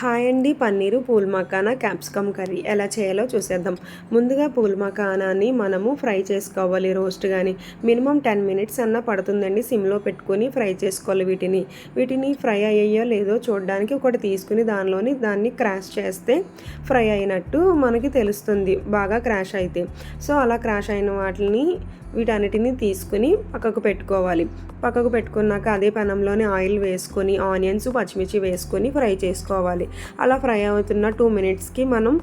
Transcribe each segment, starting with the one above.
Hi అండి paneer phool makhana capsicum curry. ఎలా చేయాలో చూసేద్దాం. ముందుగా పూల్ మకానాని మనము ఫ్రై చేసుకోవాలి రోస్ట్ కానీ మినిమం టెన్ మినిట్స్ అన్న పడుతుందండి సిమ్లో పెట్టుకొని ఫ్రై చేసుకోవాలి వీటిని. వీటిని ఫ్రై అయ్యాయో లేదో చూడడానికి ఒకటి తీసుకుని దానిలోని దాన్ని క్రాష్ చేస్తే ఫ్రై అయినట్టు మనకి తెలుస్తుంది బాగా క్రాష్ అయితే. సో అలా క్రాష్ అయిన వాటిని వీటన్నిటిని తీసుకుని పక్కకు పెట్టుకోవాలి. పక్కకు పెట్టుకున్నాక అదే పెనంలోనే ఆయిల్ వేసుకొని ఆనియన్స్ పచ్చిమిర్చి వేసుకొని ఫ్రై చేసుకోవాలి. అలా ఫ్రై అవుతున్న టూ మినిట్స్కి మనం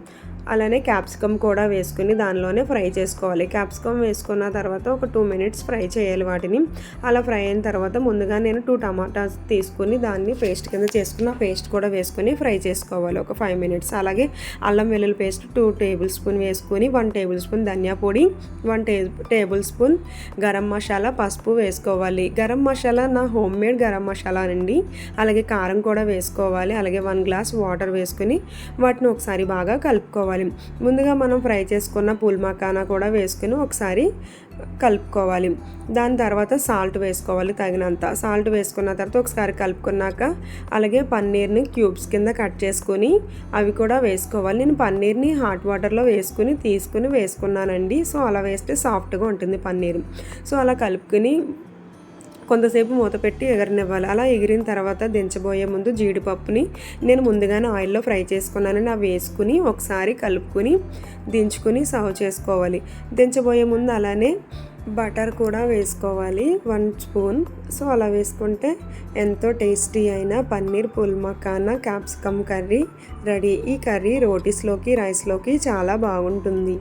అలానే క్యాప్సికమ్ కూడా వేసుకుని దానిలోనే ఫ్రై చేసుకోవాలి. క్యాప్సికమ్ వేసుకున్న తర్వాత ఒక టూ మినిట్స్ ఫ్రై చేయాలి వాటిని. అలా ఫ్రై అయిన తర్వాత ముందుగా నేను టూ టమాటాస్ తీసుకుని దాన్ని పేస్ట్ కింద చేసుకుని ఆ పేస్ట్ కూడా వేసుకొని ఫ్రై చేసుకోవాలి. ఒక ఫైవ్ మినిట్స్. అలాగే అల్లం వెల్లుల్లి పేస్ట్ టూ టేబుల్ స్పూన్ వేసుకొని వన్ టేబుల్ స్పూన్ ధనియా పొడి వన్ టే టేబుల్ స్పూన్ గరం మసాలా పసుపు వేసుకోవాలి. గరం మసాలా నా హోమ్ మేడ్ గరం మసాలా అండి. అలాగే కారం కూడా వేసుకోవాలి. అలాగే వన్ గ్లాస్ వాటర్ వేసుకుని వాటిని ఒకసారి బాగా కలుపుకోవాలి. ముందుగా మనం ఫ్రై చేసుకున్న పూల్ కూడా వేసుకుని ఒకసారి కలుపుకోవాలి. దాని తర్వాత సాల్ట్ వేసుకోవాలి తగినంత. సాల్ట్ వేసుకున్న తర్వాత ఒకసారి కలుపుకున్నాక అలాగే పన్నీర్ని క్యూబ్స్ కింద కట్ చేసుకొని అవి కూడా వేసుకోవాలి. నేను పన్నీర్ని హాట్ వాటర్లో వేసుకుని తీసుకుని వేసుకున్నానండి. సో అలా వేస్తే సాఫ్ట్గా ఉంటుంది పన్నీర్. సో అలా కలుపుకొని కొంతసేపు మూత పెట్టి ఎగరనివ్వాలి. అలా ఎగిరిన తర్వాత దించబోయే ముందు జీడిపప్పుని నేను ముందుగానే ఆయిల్లో ఫ్రై చేసుకున్నానని అవి వేసుకుని ఒకసారి కలుపుకొని దించుకుని సర్వ్ చేసుకోవాలి. దించబోయే ముందు అలానే బటర్ కూడా వేసుకోవాలి. One spoon. సో అలా వేసుకుంటే ఎంతో టేస్టీ అయిన paneer phool makhana capsicum curry ready. ఈ కర్రీ రోటీస్లోకి రైస్లోకి చాలా బాగుంటుంది.